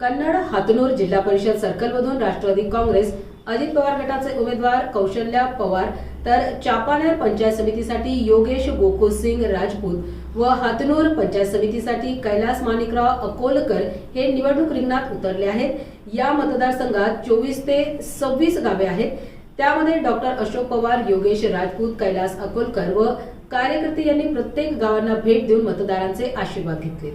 कन्नड हातनूर जिल्हा परिषद सर्कलमधून राष्ट्रवादी काँग्रेस अजित पवार गटाचे उमेदवार कौशल्या पवार तर चापानेर पंचायत समितीसाठी योगेश गोकुसिंग राजपूत व हातनूर पंचायत समितीसाठी कैलास माणिकराव अकोलकर हे निवडणूक रिंगणात उतरले आहेत. या मतदारसंघात चोवीस ते सव्वीस गावे आहेत. त्यामध्ये डॉक्टर अशोक पवार योगेश राजपूत कैलास अकोलकर व कार्यकर्ते यांनी प्रत्येक गावांना भेट देऊन मतदारांचे आशीर्वाद घेतले.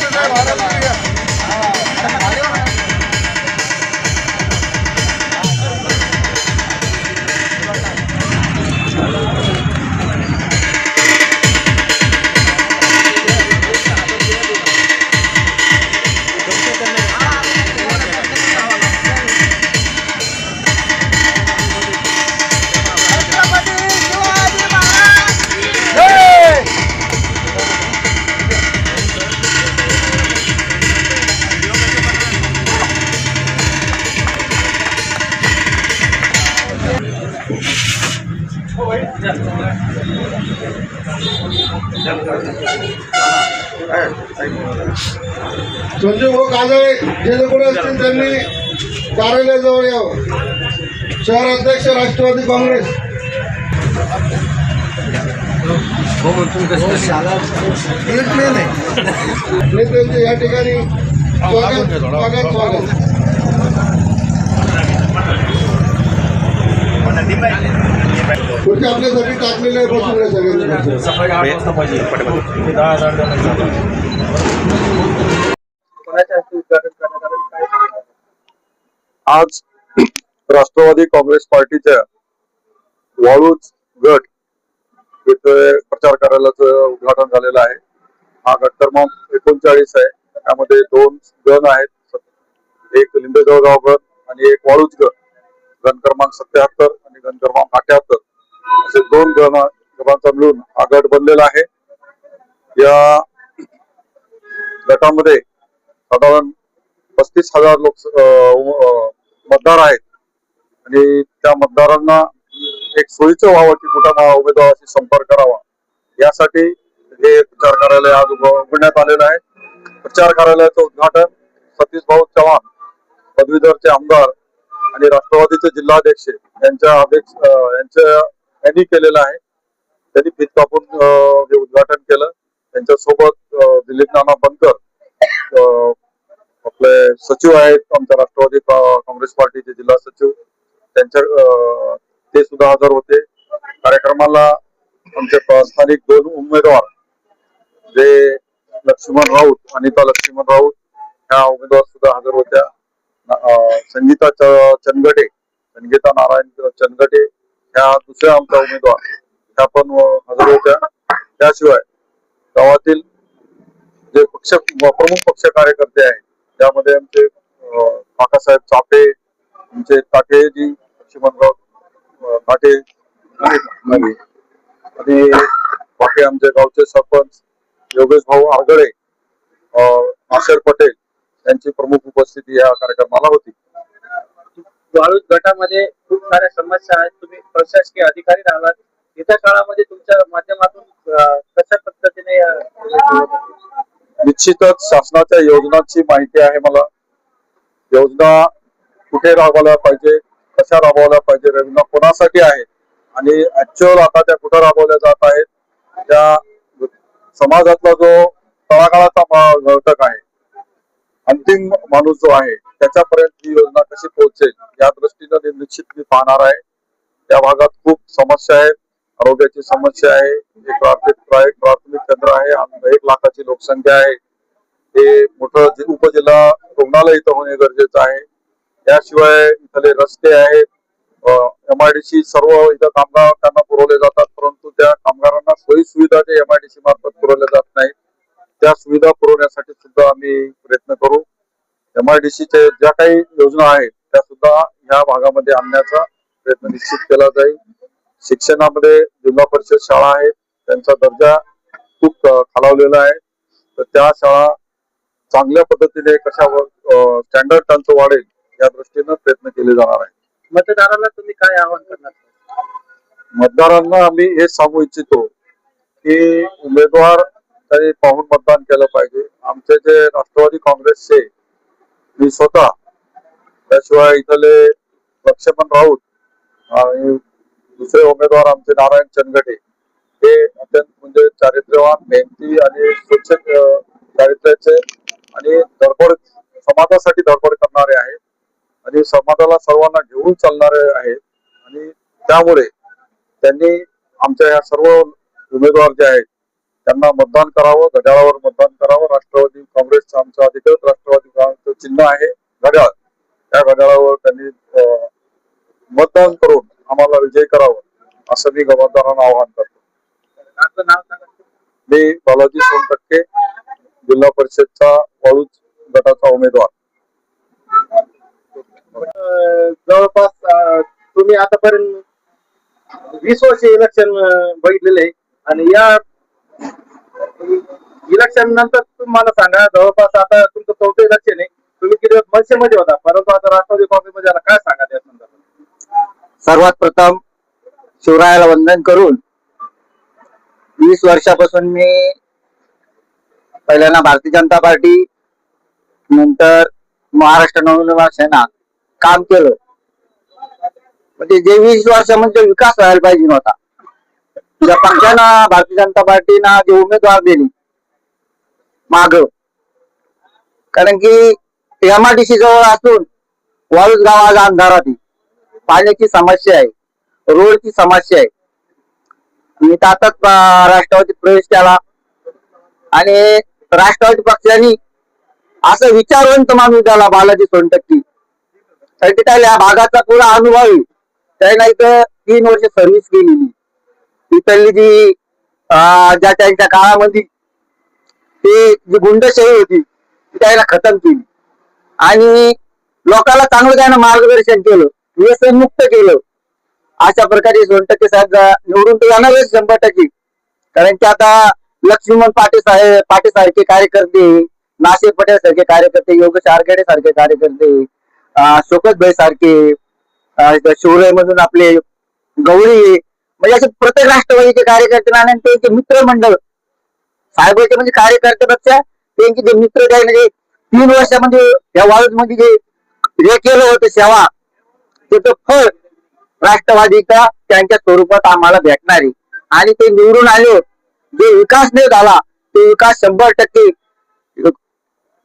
साहेब, संजय भाऊ काजळे जे जे कोणी असतील त्यांनी कार्यालयाजवळ यावं. शहर अध्यक्ष राष्ट्रवादी काँग्रेस. नेत्यांचे या ठिकाणी स्वागत स्वागत स्वागत. आपल्यासाठी टाकलेले आहे, बसून सगळ्यांनी आज राष्ट्रवादी काँग्रेस पार्टीच्या वाळूज गट येथे प्रचार कार्यालयाचं उद्घाटन झालेलं आहे. हा गट क्रमांक एकोणचाळीस आहे. त्यामध्ये दोन गण आहेत. एक लिंबेगाव गण आणि एक वाळूज गण गण क्रमांक सत्याहत्तर आणि गण क्रमांक अठ्याहत्तर. दोन गटांचा मिळून हा गट बनलेला आहे. या गटामध्ये साधारण पस्तीस हजार लोक मतदार आहेत. आणि त्या मतदारांना एक सोयीचं व्हावं की कुठं उमेदवाराशी संपर्क करावा. यासाठी हे प्रचार कार्यालय आज उघडण्यात आलेलं आहे. प्रचार कार्यालयाचं उद्घाटन सतीश भाऊ चव्हाण पदवीधरचे आमदार आणि राष्ट्रवादीचे जिल्हाध्यक्ष यांच्या अध्यक्ष यांच्या यांनी केलेलं आहे. त्यांनी फीत कापून हे उद्घाटन केलं त्यांच्यासोबत दिलीप नाना बनकर अं, आपले सचिव आहेत आमच्या राष्ट्रवादी काँग्रेस पार्टीचे जिल्हा सचिव. त्यांच्या अं, ते सुद्धा हजर होते. कार्यक्रमाला आमचे स्थानिक दोन उमेदवार जे लक्ष्मण राऊत अनिता लक्ष्मण राऊत ह्या उमेदवार सुद्धा हजर होत्या. संगीता च- चनगटे संगीता नारायण चनगटे ह्या दुसऱ्या आमचा उमेदवार. ह्या पण हजर होत्या. त्याशिवाय गावातील जे पक्ष प्रमुख पक्ष कार्यकर्ते आहेत त्यामध्ये आमचे काकासाहेब चापे आमचे काटेजी लक्ष्मणराव काटे आणि आणि बाकी आमचे गावचे सरपंच योगेश भाऊ आगळे अं, आशर पटेल यांची प्रमुख उपस्थिती या कार्यक्रमाला होती. वाळूज गटामध्ये खूप साऱ्या समस्या आहेत. तुम्ही प्रशासकीय अधिकारी राहिलात येत्या काळामध्ये तुमच्या माध्यमातून कशा पद्धतीने निश्चितच शासनाच्या योजनांची माहिती आहे मला. योजना कुठे राबवल्या पाहिजे कशा राबवल्या पाहिजे योजना कोणासाठी आहे? आणि ऍक्च्युअल आता त्या कुठं राबवल्या जात आहेत? त्या समाजातला जो तळागाळाचा घटक आहे अंतिम माणूस जो आहे त्याच्यापर्यंत ही योजना कशी पोहोचेल या दृष्टीनं निश्चित मी पाहणार आहे. त्या भागात खूप समस्या आहेत. आरोग्याची समस्या आहे. एक प्राथमिक प्राथमिक केंद्र आहे आणि एक लाखाची लोकसंख्या आहे. हे मोठं उपजिल्हा रुग्णालय इथं होणे गरजेचं आहे. त्याशिवाय इथले रस्ते आहेत. एमआयडीसी सर्व इथं कामगार त्यांना पुरवले जातात परंतु त्या कामगारांना सोयी सुविधा जे एमआयडीसी मार्फत पुरवल्या जात नाहीत. त्या सुविधा पुरवण्यासाठी सुद्धा आम्ही प्रयत्न करू. एमआयडीसीचे ज्या काही योजना आहेत त्या सुद्धा ह्या भागामध्ये आणण्याचा प्रयत्न निश्चित केला जाईल. शिक्षणामध्ये जिल्हा परिषद शाळा आहेत त्यांचा दर्जा खूप खालावलेलं आहे. तर त्या शाळा चांगल्या पद्धतीने कशा स्टँडर्ड त्यांचं वाढेल या दृष्टीनं प्रयत्न केले जाणार आहे मतदाराला तुम्ही काय आवाहन करणार? मतदारांना आम्ही हे सांगू इच्छितो की उमेदवार त्यांनी पाहून मतदान केलं पाहिजे. आमचे जे राष्ट्रवादी काँग्रेसचे मी स्वतः त्याशिवाय इथले लक्ष्मण राऊत आणि दुसरे उमेदवार आमचे नारायण चनगटे हे अत्यंत म्हणजे चारित्र्यवान मेहनती आणि स्वच्छ चारित्र्याचे आणि धडपड समाजासाठी धडपड करणारे आहेत. आणि समाजाला सर्वांना घेऊन चालणारे आहेत. आणि त्यामुळे त्यांनी आमच्या ह्या सर्व उमेदवार जे आहेत त्यांना मतदान करावं घड्याळावर मतदान करावं. राष्ट्रवादी काँग्रेसचं आमचं अधिकृत राष्ट्रवादी काँग्रेसचं चिन्ह आहे घड्याळ. त्या घड्याळावर त्यांनी मतदान करून आम्हाला विजय करावं असं मी मतदारांना आवाहन करतो. मी बालाजी सोनटक्के जिल्हा परिषदचा वाळूज गटाचा उमेदवार. जवळपास तुम्ही आतापर्यंत वीस वर्ष इलेक्शन बघितलेले आहे. आणि या इलेक्शन नंतर तुम्हाला सांगा जवळपास आता तुमचं चौथे इलेक्शन आहे तुम्ही किती दिवस होता? परंतु आता राष्ट्रवादी काँग्रेसमध्ये आला. काय सांगा त्या संदर्भात? सर्वात प्रथम शिवरायाला वंदन करून वीस वर्षापासून मी पहिल्यांदा भारतीय जनता पार्टी नंतर महाराष्ट्र नवनिर्माण सेना काम केलं. म्हणजे जे वीस वर्षामध्ये म्हणजे विकास व्हायला पाहिजे नव्हता. ज्या पक्षानं भारतीय जनता पार्टीनं जे उमेदवार दिली माग. कारण की एमआरटीसी जवळ असून वाळूज गाव आज अंधारात पाण्याची समस्या आहे. रोडची समस्या आहे. मी तातच आताच राष्ट्रवादीत प्रवेश केला. आणि राष्ट्रवादी पक्षाने असं विचारवंत माणूस झाला बालाजी सोनटक्की. कारण की त्याला या भागाचा पुरा अनुभव आहे. इथं तीन वर्ष सर्व्हिस केलेली. इथली जी ज्या त्यांच्या काळामध्ये ते जी गुंडशाही होती ती त्याला खतम केली. आणि लोकांना चांगलं त्यानं मार्गदर्शन केलं व्यसन मुक्त केलं. अशा प्रकारे सोनटक्के साहेब निवडून तर येणारच शंभर टक्के. कारण की आता लक्ष्मण पाटे साहेब पाटे सारखे कार्यकर्ते नाशिक पटेल सारखे कार्यकर्ते योगेश आरगडे सारखे कार्यकर्ते शोकत भाई सारखे शिवराय मधून आपले गवळी म्हणजे असे प्रत्येक राष्ट्रवादीचे कार्यकर्ते आणि त्यांचे मित्रमंडळ साहेबांचे म्हणजे कार्यकर्त्यापेक्षा त्यांचे जे मित्र काही म्हणजे तीन वर्षामध्ये या वाळूत म्हणजे जे हे केलं होतं सेवा त्याचं फळ राष्ट्रवादीचा त्यांच्या स्वरूपात आम्हाला भेटणार आहे आणि ते निवडून आले जे विकास नाही झाला ते विकास शंभर टक्के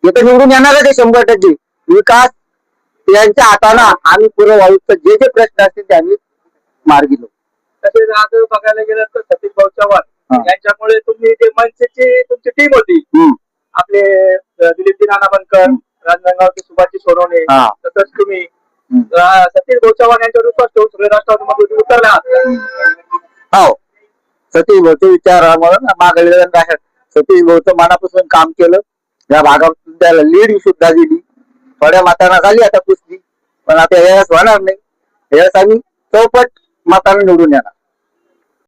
इथं निवडून येणार आहे शंभर टक्के विकास यांच्या हाताला आम्ही पूर्ण वाळूचं जे जे प्रश्न असतील ते आम्ही मार्गी लावू. तसेच आज बघायला गेलं तर सतीश भाऊ चव्हाण यांच्यामुळे तुम्ही जे मनसेची तुमची टीम होती. आपले अं, दिलीप नाना बनकर राजनांदगावचे सुभाषजी सोनवणे हा. तसंच तुम्ही सतीश भाऊ चव्हाण यांच्यावर विश्वास ठेवून सगळे उतरले. आहात हो. सतीश भाऊचे विचार आम्हाला मागले सतीश भाऊचं मनापासून काम केलं. या भागातून त्याला लीड सुद्धा दिली. थोड्या मतांना झाली आता कुस्ती. पण आता यावेळेस होणार नाही. यावेळेस आम्ही चौपट मताने निवडून येणार.